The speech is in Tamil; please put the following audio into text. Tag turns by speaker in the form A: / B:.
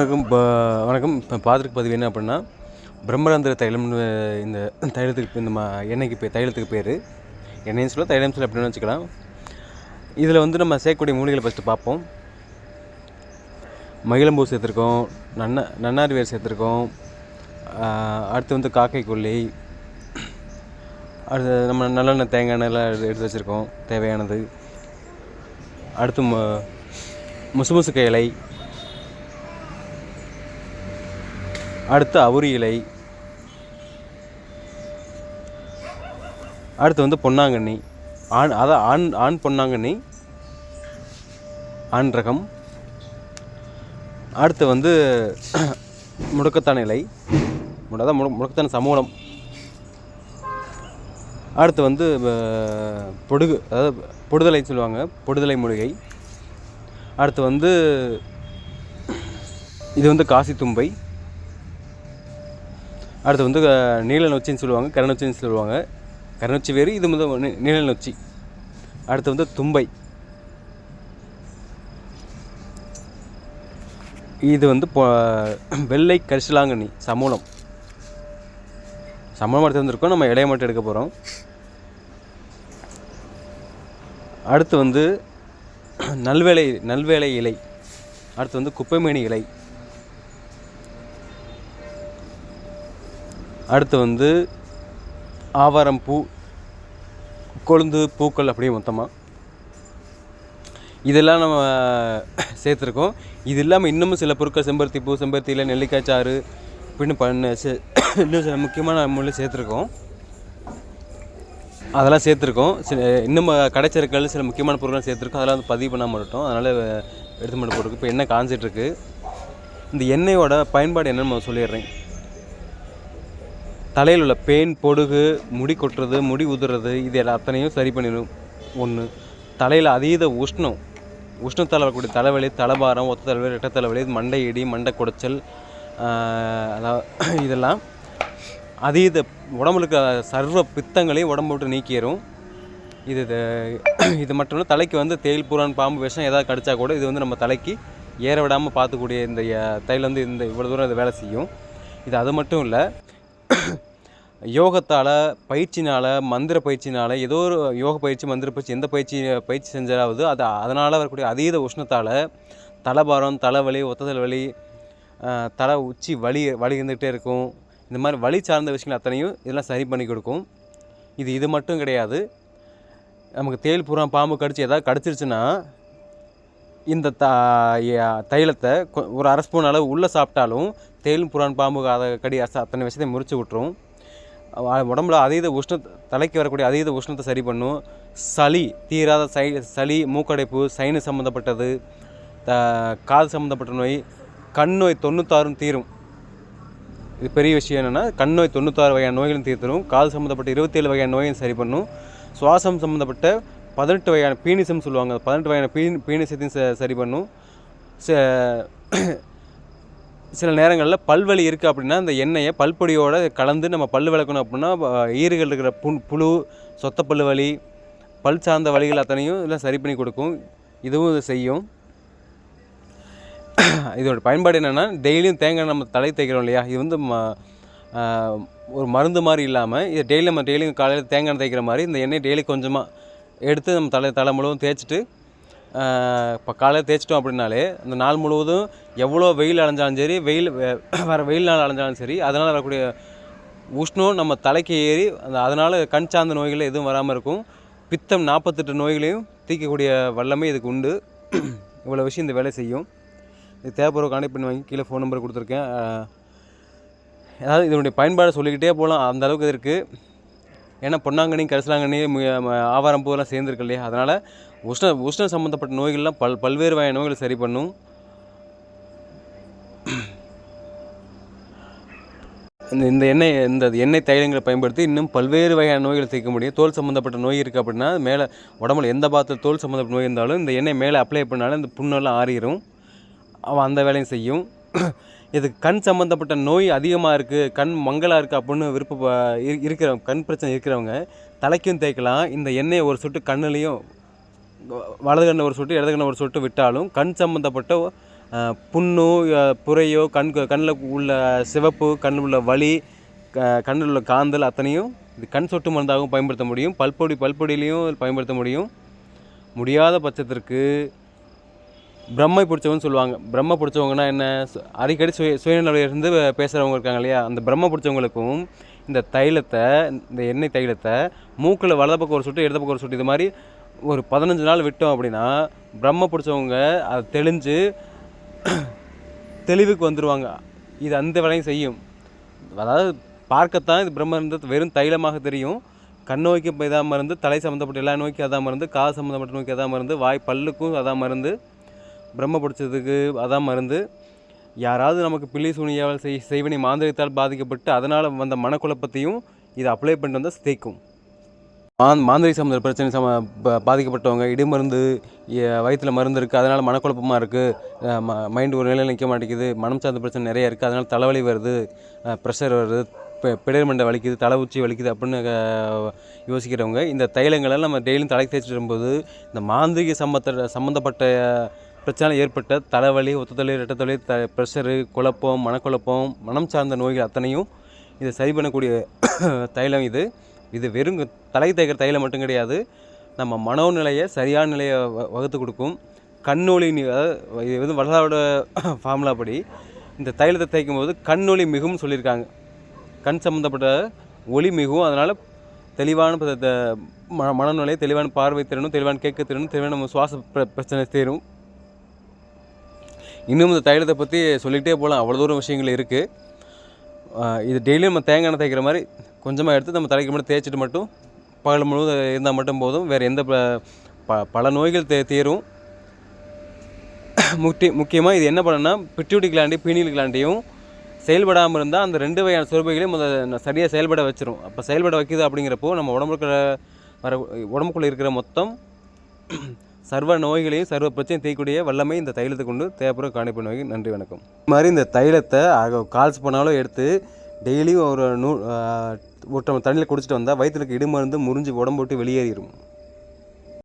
A: வணக்கம் இப்போ வணக்கம். இப்போ பாத்திரக்கு பதிவு என்ன அப்படின்னா பிரம்மரந்திர தைலம்னு இந்த தைலத்துக்கு இந்த மா எண்ணெய்க்கு பே தைலத்துக்கு பேர். எண்ணெய்னு சொல்ல தைலம் சொல்ல அப்படின்னு வச்சுக்கலாம். இதில் வந்து நம்ம சேர்க்கக்கூடிய மூலிகளை ஃபஸ்ட்டு பார்ப்போம். மகிழம்பூ சேர்த்துருக்கோம் நன்ன நன்னாரி வேர் சேர்த்துருக்கோம். அடுத்து வந்து காக்கை கொல்லி. அடுத்து நம்ம நல்லெண்ணெய் தேங்காய் எண்ணெய்லாம் எடுத்து எடுத்து வச்சுருக்கோம் தேவையானது. அடுத்து மு முசுமுசுக்க இலை. அடுத்து அவுரி இலை. அடுத்து வந்து பொன்னாங்கண்ணி. ஆண் அதான் ஆண் ஆண் பொன்னாங்கண்ணி. ஆண் ரகம். அடுத்து வந்து முடக்கத்தான் இலை. முட- அதான் முட முடக்கத்தான் சமூலம் அடுத்து வந்து பொடுகு அதாவது பொடுதலைன்னு சொல்லுவாங்க பொடுதலை மூலிகை. அடுத்து வந்து இது வந்து காசி தும்பை அடுத்து வந்து நீல நொச்சின்னு சொல்லுவாங்க கரநொச்சின்னு சொல்லுவாங்க. கரநொச்சி வேறு இது வந்து நீல நொச்சி அடுத்து வந்து தும்பை. இது வந்து வெள்ளை கரிசலாங்கண்ணி சமூலம். சமூலம் எடுத்து வந்திருக்கோம் நம்ம இடைய மட்டும் எடுக்க போகிறோம் அடுத்து வந்து நல்வேலை நல்வேலை இலை. அடுத்து வந்து குப்பைமேனி இலை. அடுத்து வந்து ஆவாரம் பூ கொழுந்து பூக்கள் அப்படியே மொத்தமாக இதெல்லாம் நம்ம சேர்த்துருக்கோம். இது இல்லாமல் இன்னமும் சில பொருட்கள் செம்பருத்தி பூ செம்பருத்தி நெல்லிக்காய் சாறு இப்படின்னு பண்ண சே- இன்னும் சில முக்கியமான மூலிகை சேர்த்துருக்கோம். அதெல்லாம் சேர்த்துருக்கோம். சில இன்னும் கடைச்சருக்கள் சில முக்கியமான பொருட்கள் சேர்த்துருக்கோம். அதெல்லாம் வந்து பதிவு பண்ணாமல் இருக்கட்டும் அதனால் எடுத்து மட்டும் போட்டுருக்கு இப்போ எண்ணெய் காஞ்சிட்ருக்கு இந்த எண்ணெயோட பயன்பாடு என்னென்னு நான் சொல்லிடுறேன். தலையில் உள்ள பேன் பொடுகு முடி கொட்டுறது முடி உதுறது இது எல்லா அத்தனையும் சரி பண்ணிடும். ஒன்று தலையில் அதீத உஷ்ணம். உஷ்ணத்தால் வரக்கூடிய தலைவலி தலைபாரம் ஒத்த தலைவலி ரெட்ட தலைவலி மண்டை இடி மண்டை குடைச்சல் அதாவது இதெல்லாம் அதீத உடம்புல இருக்க சர்வ பித்தங்களையும் உடம்பு விட்டு நீக்கிடும் இது இது- இது மட்டும் இல்லை தலைக்கு வந்து தேயில் புறான் பாம்பு விஷம் ஏதாவது கடிச்சா கூட இது வந்து நம்ம தலைக்கு ஏற விடாமல் பார்த்துக்கூடிய இந்த தையில் வந்து இந்த இவ்வளோ தூரம் இது வேலை செய்யும். இது அது மட்டும் இல்லை யோகத்தால் பயிற்சினால் மந்திர பயிற்சினால் ஏதோ ஒரு யோக பயிற்சி மந்திர பயிற்சி எந்த பயிற்சி பயிற்சி செஞ்சாலாவது அது அதனால் வரக்கூடிய அதீத உஷ்ணத்தால் தலைபாரம் தலைவலி ஒத்ததல் வலி தலை உச்சி வலி வலி இருந்துகிட்டே இருக்கும். இந்த மாதிரி வலி சார்ந்த விஷயங்கள் அத்தனையும் இதெல்லாம் சரி பண்ணி கொடுக்கும். இது இது மட்டும் கிடையாது. நமக்கு தேள் பூரா பாம்பு கடிச்சு ஏதாவது கடிச்சிருச்சுன்னா இந்த த தைலத்தை கொ- ஒரு அரை ஸ்பூன் அளவு உள்ளே சாப்பிட்டாலும் தேல் புறான் பாம்பு அதை கடி அத்தனை விஷயத்தையும் முறிச்சு விட்டுரும். உடம்புல அதீத உஷ்ண தலைக்கு வரக்கூடிய அதீத உஷ்ணத்தை சரி பண்ணும். சளி தீராத சை சளி மூக்கடைப்பு சைனு சம்மந்தப்பட்டது த காது சம்மந்தப்பட்ட நோய் கண் நோய் தொண்ணூத்தாறும் தீரும். இது பெரிய விஷயம் என்னென்னா கண் நோய் தொண்ணூத்தாறு வகையான நோய்களும் தீர்த்துரும். காது சம்மந்தப்பட்ட இருபத்தேழு வகையான நோயும் சரி பண்ணும். சுவாசம் சம்மந்தப்பட்ட பதினெட்டு வகையான பீனிசம் சொல்லுவாங்க. பதினெட்டு வகையான பீன் பீனிசத்தையும் ச- சரி பண்ணும். ச- சில நேரங்களில் பல்வலி இருக்குது அப்படின்னா அந்த எண்ணெயை பல்பொடியோடு கலந்து நம்ம பல் விளக்கணும் அப்படின்னா ஈறுகள் இருக்கிற புண் புழு சொத்தப்பல் வலி பல் சார்ந்த வலிகள் அத்தனையும் இதெல்லாம் சரி பண்ணி கொடுக்கும். இதுவும் இதை செய்யும். இதோட பயன்பாடு என்னென்னா டெய்லியும் தேங்காய் நம்ம தலை தேய்க்கிறோம் இல்லையா? இது வந்து ம ஒரு மருந்து மாதிரி இல்லாமல் இதை டெய்லி நம்ம டெய்லியும் காலையில் தேங்காய் எண்ணெய் தேய்க்கிற மாதிரி இந்த எண்ணெய் டெய்லி கொஞ்சமாக எடுத்து நம்ம தலை தலை முழுவதும் தேய்ச்சிட்டு இப்போ காலையில் தேய்ச்சிட்டோம் அப்படின்னாலே அந்த நாள் முழுவதும் எவ்வளோ வெயில் அலைஞ்சாலும் சரி வெயில் வே- வர வெயில் நாள் அலைஞ்சாலும் சரி அதனால் வரக்கூடிய உஷ்ணம் நம்ம தலைக்கு ஏறி அந்த அதனால் கண் சார்ந்த நோய்கள் எதுவும் வராமல் இருக்கும். பித்தம் நாற்பத்தெட்டு நோய்களையும் தீர்க்கக்கூடிய வல்லமை இதுக்கு உண்டு. இவ்வளோ விஷயம் இந்த வேலை செய்யும். இது தேவைப்படுற கான்டெக்ட் பண்ணி வாங்கி கீழே ஃபோன் நம்பர் கொடுத்துருக்கேன். அதாவது இதனுடைய பயன்பாடு சொல்லிக்கிட்டே போகலாம். அந்த அளவுக்கு இருக்குது ஏன்னா பொன்னாங்கண்ணி கரிசலாங்கண்ணி ஆவாரம் பூவெல்லாம் சேர்ந்துருக்கு இல்லையா? அதனால் உஷ்ண உஷ்ண சம்மந்தப்பட்ட நோய்கள்லாம் பல் பல்வேறு வகையான நோய்களை சரி பண்ணும். இந்த இந்த எண்ணெய் இந்த எண்ணெய் தைலங்களை பயன்படுத்தி இன்னும் பல்வேறு வகையான நோய்களை தீர்க்க முடியும். தோல் சம்மந்தப்பட்ட நோய் இருக்குது அப்படின்னா மேலே உடம்புல எந்த பாகத்தில் தோல் சம்மந்தப்பட்ட நோய் இருந்தாலும் இந்த எண்ணெய் மேலே அப்ளை பண்ணாலும் இந்த புண்ணெல்லாம் ஆறிடும் அவன் அந்த வேலையும் செய்யும். இது கண் சம்மந்தப்பட்ட நோய் அதிகமாக இருக்குது கண் மங்கலாக இருக்குது அப்படின்னு விருப்ப இரு- இருக்கிற கண் பிரச்சனை இருக்கிறவங்க தலைக்கும் தேய்க்கலாம். இந்த எண்ணெயை ஒரு சொட்டு கண்ணுலேயும் வலது கண்ணை ஒரு சொட்டு இடது கண்ணை ஒரு சொட்டு விட்டாலும் கண் சம்மந்தப்பட்ட புண்ணோ புறையோ புரையோ கண் கண்ணில் உள்ள சிவப்பு கண்ணில் உள்ள வலி க கண்ணில் உள்ள காந்தல் அத்தனையும் இது கண் சொட்டு மருந்தாகவும் பயன்படுத்த முடியும். பல்பொடி பல்பொடியிலையும் பயன்படுத்த முடியும். முடியாத பட்சத்திற்கு பிரம்மை பிடிச்சவங்கன்னு சொல்லுவாங்க. பிரம்ம பிடிச்சவங்கன்னா என்ன? அடிக்கடி சுய சுயநலையிலிருந்து பேசுகிறவங்க இருக்காங்க இல்லையா? அந்த பிரம்ம பிடிச்சவங்களுக்கும் இந்த தைலத்தை இந்த எண்ணெய் தைலத்தை மூக்கில் வலது பக்கம் ஒரு சுட்டு இடது பக்கம் ஒரு சுட்டு இது மாதிரி ஒரு பதினஞ்சு நாள் விட்டோம் அப்படின்னா பிரம்ம பிடிச்சவங்க அதை தெளிஞ்சு தெளிவுக்கு வந்துடுவாங்க இது அந்த வேலையும் செய்யும். அதாவது பார்க்கத்தான் இது பிரம்ம இருந்து வெறும் தைலமாக தெரியும். கண் நோய்க்கு இப்போ இதாக மருந்து தலை சம்மந்தப்பட்ட எல்லா நோய்க்கும் அதான் மருந்து காது சம்மந்தப்பட்ட நோய்க்கு அதான் மருந்து வாய் பல்லுக்கும் அதான் மருந்து பிரம்ம பிடிச்சதுக்கு அதான் மருந்து. யாராவது நமக்கு பில்லி சூனியாவால் செய் செய்வனை மாந்திரிகத்தால் பாதிக்கப்பட்டு அதனால் வந்த மனக்குழப்பத்தையும் இதை அப்ளை பண்ணிட்டு வந்தால் தேய்க்கும் மாந் மாந்திரிக சம்மந்த பிரச்சனை சம பாதிக்கப்பட்டவங்க இடுமருந்து வயிற்றில் மருந்து இருக்குது அதனால் மனக்குழப்பமாக இருக்குது ம மைண்டு ஒரு நிலையில் நிற்க மாட்டேங்குது மனம் சார்ந்த பிரச்சனை நிறைய இருக்குது அதனால் தலைவலி வருது ப்ரெஷர் வருது பெ- பிடர் மண்டை வலிக்குது தலை உச்சி வலிக்குது அப்படின்னு யோசிக்கிறவங்க இந்த தைலங்களை நம்ம டெய்லியும் தலைக்கு தேய்ச்சிட்டு வரும்போது இந்த மாந்திரிக சம்பத்த சம்மந்தப்பட்ட பிரச்சனை ஏற்பட்ட தலைவலி ஒத்தத்தலை இரட்டத்தொலை த ப்ரெஷரு குழப்பம் மனக்குழப்பம் மனம் சார்ந்த நோய்கள் அத்தனையும் இதை சரி பண்ணக்கூடிய தைலம் இது. இது வெறும் தலை தேய்க்கிற தைலம் மட்டும் கிடையாது. நம்ம மனோநிலையை சரியான நிலையை வ- வகுத்து கொடுக்கும். கண்ணொளி அதாவது இது வந்து வள்ளலாரோட ஃபார்முலா படி இந்த தைலத்தை தேய்க்கும் போது கண்ணொளி மிகவும் சொல்லியிருக்காங்க. கண் சம்மந்தப்பட்ட ஒளி மிகவும் அதனால் தெளிவான த- ம மனநிலை தெளிவான பார்வை திறனும் தெளிவான கேட்க திறனும் தெளிவான நம்ம சுவாச பிரச்சனை தீரும். இன்னும் இந்த தைலத்தை பற்றி சொல்லிகிட்டே போகலாம் அவ்வளோ தூரம் விஷயங்கள் இருக்குது இது டெய்லியும் நம்ம தேங்காய் எண்ணெய் தேய்க்கிற மாதிரி கொஞ்சமாக எடுத்து நம்ம தலைக்கு மட்டும் தேய்ச்சிட்டு மட்டும் பகல் முழுவதும் இருந்தால் மட்டும் போதும். வேறு எந்த ப- ப- பல நோய்கள் தே தீரும். முக்கிய முக்கியமாக இது என்ன பண்ணுன்னா பிட்யூட்டி கிளாண்டி பீனியல் கிளாண்டியும் செயல்படாமல் இருந்தால் அந்த ரெண்டு வகையான சுரபைகளையும் முதல்ல சரியாக செயல்பட வச்சிரும். அப்போ செயல்பட வைக்கிது அப்படிங்கிறப்போ நம்ம உடம்புக்குள்ள வர உடம்புக்குள்ளே இருக்கிற மொத்தம் சர்வ நோய்களையும் சர்வ பிரச்சனையும் தீர்க்கக்கூடிய வல்லமை இந்த தைலத்தை கொண்டு தேவைப்படுற காணிப்பு நோய்க்கு நன்றி வணக்கம். இது மாதிரி இந்த தைலத்தை கால்ஸ் பண்ணாலும் எடுத்து டெய்லியும் ஒரு நூ ஆஹ் ஒரு தண்ணியில் குடிச்சிட்டு வந்தால் வயிற்றுக்கு இடுமருந்து முறிஞ்சு உடம்பு விட்டு வெளியேறிடும்